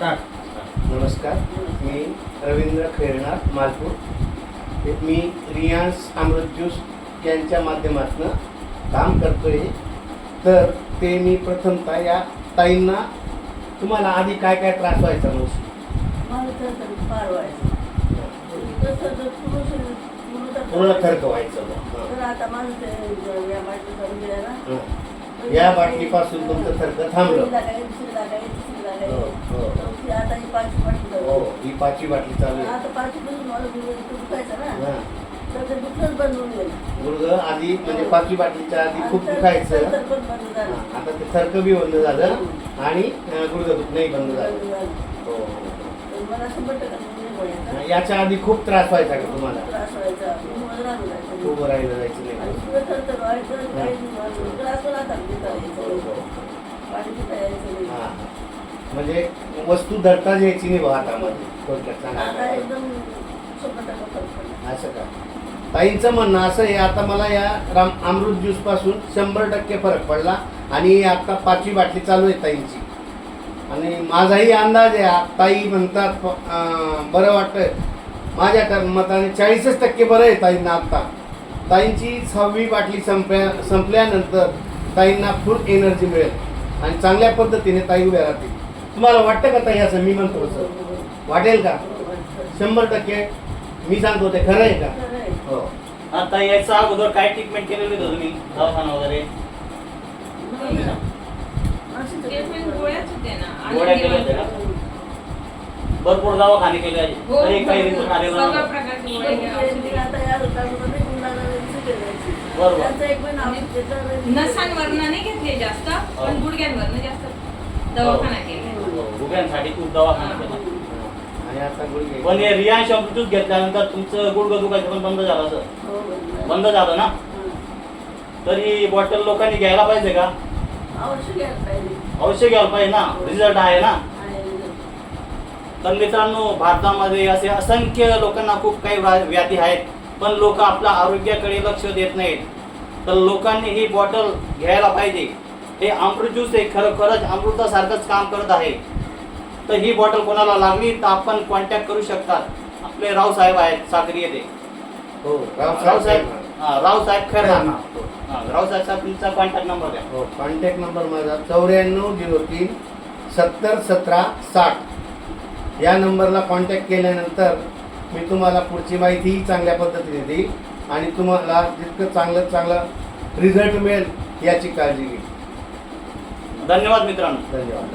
नमस्कार मी रवींद्र खैरनार मालपूर. मी रियांस अमृत ज्यूस यांच्या माध्यमातून काम करतोय. तर ते मी प्रथमतः या ताईंना तुम्हाला आधी काय काय त्रास व्हायचा पूर्ण थरक व्हायचं आता. या बाटलीपासून तुमचं थरक थांबलं पहिलीला काय, दुसरीला काय, तिसरीला काय. हो, हो. चौथी, आता ही पाचवी बाटली हो. ही पाचवी बाटली चालू आहे आता पाचवीपासून मला गुडघे दुखायचं ना हं. तर ते दुखणंच बंद होऊन गेलं गुडघं आधी म्हणजे पाचवी बाटलीच्या आधी खूप दुखायचं तर पण बंद झालं हं. आता ते थरक बी बंद झालं आणि अं, गुडघं दुखणंही बंद झालं बंद झालं. हो, हो, तर मला शंभर टक्के गुडघे हो. व्हायचा. याच्या आधी खूप त्रास व्हायचा का तुम्हाला त्रास व्हायचा उभं राहून जायचं. उभं राहिलं जायचं नाही आणि पुढे थरथर व्हायचं, काही नाही व्हायचं. त्रास पण आता घेता हो, यायचं. हो. पाणी पिता यायचं नाही. हा. म्हणजे वस्तू धरता यायची नाही बा हातामध्ये. थोडक्यात. असं का? ताईंचं म्हणणं असं आहे आता मला या राम अमृत ज्यूसपासून शंभर टक्के फरक पडला आणि आता पाचवी बाटली चालू आहे ताईंची. आणि माझाही अंदाज आहे ताई म्हणतात बरं वाटतंय. माझ्या ट- मताने चाळीसच टक्के बरं आहे ताईंना आत्ता ताईंची सहावी बाटली संपल्या संपल्यानंतर ताईंना फुल एनर्जी मिळेल. आणि चांगल्या पद्धतीने ताई उभ्या राहतील. तुम्हाला वाटतं का ताई असं मी म्हणतो असं वाटेल का? शंभर टक्के. मी सांगतो ते खरं आहे का? आहे. हो. आता याच्या अगोदर काय ट्रीटमेंट केलेली होती तुम्ही? दवाखाना वगैरे? गोळ्या केल्या होत्या. भरपूर दवाखाने केले हो, तरी काही. बरोबर. औषध घेतलं, नसांवरनं नाही घेतले जास्त पण गुडघ्यांवरनं जास्त दवाखाना केला. गुडघ्यांसाठी खूप दवाखाना केला. आणि आता गुडघे पण हे रियान शॉम्प्यूट घेतल्यानंतर तुमचं गुडघं दुखायचं पण बंद झालं असं. हो, बरोबर. बंद झालं ना? हं. तर ही बॉटल लोकांनी घ्यायला पाहिजे का? औषध घ्यायला पाहिजे. अवश्य घ्यायला पाहिजे ना? रिझल्ट आहे ना? आणि तर मित्रांनो भारतामध्ये असे असंख्य लोकांना खूप काही व्या- व्याधी आहेत पण लोक आपल्या आरोग्याकडे लक्ष देत नाहीत. तर लोकांनी ही बॉटल घ्यायला पाहिजे. हे अमृत ज्यूस हे खरोखरच अमृतासारखंच काम करत आहे. तर ही बॉटल कोणाला लागली तर आपण कॉन्टॅक्ट करू शकतात आपले राव साहेब आहेत सागरी येथे हो राव राव साहेब हा, राव साहेब खरं. हो. राव साहेब साहेब तुमचा कॉन्टॅक्ट नंबर द्या. हो कॉन्टॅक्ट नंबर माझा चौऱ्याण्णव झिरो तीन सत्तर सतरा साठ. या नंबरला कॉन्टॅक्ट केल्यानंतर मी तुम्हाला पुढची माहितीही चांगल्या पद्धतीने देईल आणि तुम्हाला जितकं चांगलं चांगलं रिझल्ट मिळेल याची काळजी घेईल. धन्यवाद मित्रांनो. धन्यवाद.